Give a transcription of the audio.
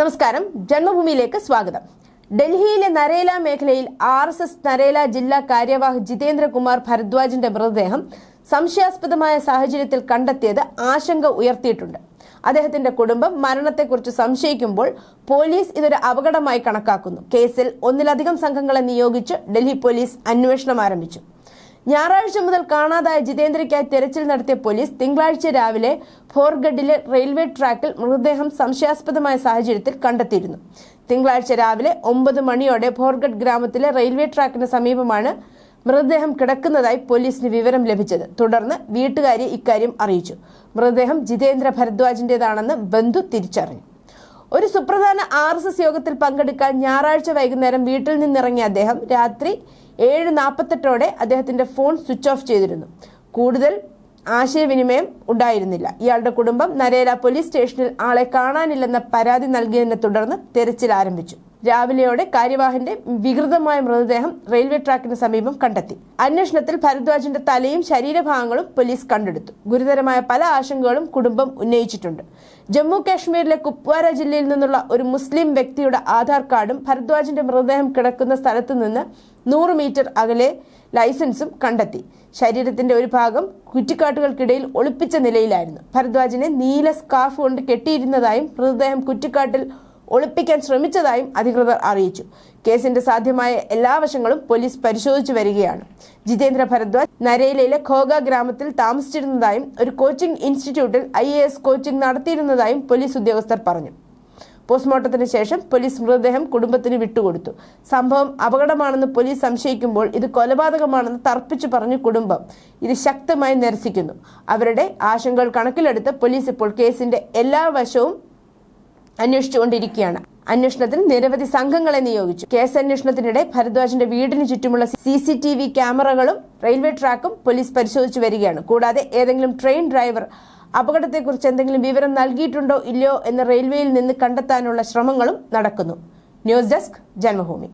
നമസ്കാരം. ജന്മഭൂമിയിലേക്ക് സ്വാഗതം. ഡൽഹിയിലെ നരേല മേഖലയിൽ ആർ എസ് എസ് നരേല ജില്ലാ കാര്യവാഹ് ജിതേന്ദ്രകുമാർ ഭരദ്വാജിന്റെ മൃതദേഹം സംശയാസ്പദമായ സാഹചര്യത്തിൽ കണ്ടെത്തിയത് ആശങ്ക ഉയർത്തിയിട്ടുണ്ട്. അദ്ദേഹത്തിന്റെ കുടുംബം മരണത്തെക്കുറിച്ച് സംശയിക്കുമ്പോൾ പോലീസ് ഇതൊരു അപകടമായി കണക്കാക്കുന്നു. കേസിൽ ഒന്നിലധികം സംഘങ്ങളെ നിയോഗിച്ച് ഡൽഹി പോലീസ് അന്വേഷണം ആരംഭിച്ചു. ഞായറാഴ്ച മുതൽ കാണാതായ ജിതേന്ദ്രയ്ക്കായി തെരച്ചിൽ നടത്തിയ പോലീസ് തിങ്കളാഴ്ച രാവിലെ ഫോർഗഡിലെ റെയിൽവേ ട്രാക്കിൽ മൃതദേഹം സംശയാസ്പദമായ സാഹചര്യത്തിൽ കണ്ടെത്തിയിരുന്നു. തിങ്കളാഴ്ച രാവിലെ ഒമ്പത് മണിയോടെ ഫോർഗഡ് ഗ്രാമത്തിലെ റെയിൽവേ ട്രാക്കിന് സമീപമാണ് മൃതദേഹം കിടക്കുന്നതായി പോലീസിന് വിവരം ലഭിച്ചത്. തുടർന്ന് വീട്ടുകാരി ഇക്കാര്യം അറിയിച്ചു. മൃതദേഹം ജിതേന്ദ്ര ഭരദ്വാജിന്റേതാണെന്ന് ബന്ധു തിരിച്ചറിഞ്ഞു. ഒരു സുപ്രധാന ആർ എസ് എസ് യോഗത്തിൽ പങ്കെടുക്കാൻ ഞായറാഴ്ച വൈകുന്നേരം വീട്ടിൽ നിന്നിറങ്ങിയ അദ്ദേഹം രാത്രി ഏഴ് നാൽപ്പത്തെട്ടോടെ അദ്ദേഹത്തിന്റെ ഫോൺ സ്വിച്ച് ഓഫ് ചെയ്തിരുന്നു. കൂടുതൽ ആശയവിനിമയം ഉണ്ടായിരുന്നില്ല. ഇയാളുടെ കുടുംബം നരേല പോലീസ് സ്റ്റേഷനിൽ ആളെ കാണാനില്ലെന്ന പരാതി നൽകിയതിനെ തുടർന്ന് തെരച്ചിൽ ആരംഭിച്ചു. രാവിലെയോടെ കാര്യവാഹന്റെ വികൃതമായ മൃതദേഹം റെയിൽവേ ട്രാക്കിന് സമീപം കണ്ടെത്തി. അന്വേഷണത്തിൽ ഭരദ്വാജിന്റെ തലയും ശരീരഭാഗങ്ങളും പോലീസ് കണ്ടെടുത്തു. ഗുരുതരമായ പല ആശങ്കകളും കുടുംബം ഉന്നയിച്ചിട്ടുണ്ട്. ജമ്മു കാശ്മീരിലെ കുപ്വാര ജില്ലയിൽ നിന്നുള്ള ഒരു മുസ്ലിം വ്യക്തിയുടെ ആധാർ കാർഡും ഭരദ്വാജിന്റെ മൃതദേഹം കിടക്കുന്ന സ്ഥലത്തു നിന്ന് നൂറ് മീറ്റർ അകലെ ലൈസൻസും കണ്ടെത്തി. ശരീരത്തിന്റെ ഒരു ഭാഗം കുറ്റിക്കാട്ടുകൾക്കിടയിൽ ഒളിപ്പിച്ച നിലയിലായിരുന്നു. ഭരദ്വാജിനെ നീല സ്കാർഫ് കൊണ്ട് കെട്ടിയിരുന്നതായും മൃതദേഹം കുറ്റിക്കാട്ടിൽ ഒളിപ്പിക്കാൻ ശ്രമിച്ചതായും അധികൃതർ അറിയിച്ചു. കേസിന്റെ സാധ്യമായ എല്ലാ വശങ്ങളും പോലീസ് പരിശോധിച്ചു വരികയാണ്. ജിതേന്ദ്ര ഭരദ്വാജ് നരേലയിലെ ഖോഗ ഗ്രാമത്തിൽ താമസിച്ചിരുന്നതായും ഒരു കോച്ചിംഗ് ഇൻസ്റ്റിറ്റ്യൂട്ടിൽ ഐ കോച്ചിംഗ് നടത്തിയിരുന്നതായും പോലീസ് ഉദ്യോഗസ്ഥർ പറഞ്ഞു. പോസ്റ്റ്മോർട്ടത്തിന് ശേഷം പോലീസ് മൃതദേഹം കുടുംബത്തിന് വിട്ടുകൊടുത്തു. സംഭവം അപകടമാണെന്ന് പോലീസ് സംശയിക്കുമ്പോൾ ഇത് കൊലപാതകമാണെന്ന് തർപ്പിച്ചു പറഞ്ഞു കുടുംബം ഇത് ശക്തമായി നിരസിക്കുന്നു. അവരുടെ ആശങ്കകൾ കണക്കിലെടുത്ത് പോലീസ് ഇപ്പോൾ കേസിന്റെ എല്ലാ വശവും അന്വേഷിച്ചുകൊണ്ടിരിക്കുകയാണ്. അന്വേഷണത്തിന് നിരവധി സംഘങ്ങളെ നിയോഗിച്ചു. കേസ് അന്വേഷണത്തിനിടെ ഭരദ്വാജിന്റെ വീടിന് ചുറ്റുമുള്ള സി സി ടി വി ക്യാമറകളും റെയിൽവേ ട്രാക്കും പോലീസ് പരിശോധിച്ചു വരികയാണ്. കൂടാതെ ഏതെങ്കിലും ട്രെയിൻ ഡ്രൈവർ അപകടത്തെക്കുറിച്ച് എന്തെങ്കിലും വിവരം നൽകിയിട്ടുണ്ടോ ഇല്ലയോ എന്ന് റെയിൽവേയിൽ നിന്ന് കണ്ടെത്താനുള്ള ശ്രമങ്ങളും നടക്കുന്നു. News desk Janmabhumi.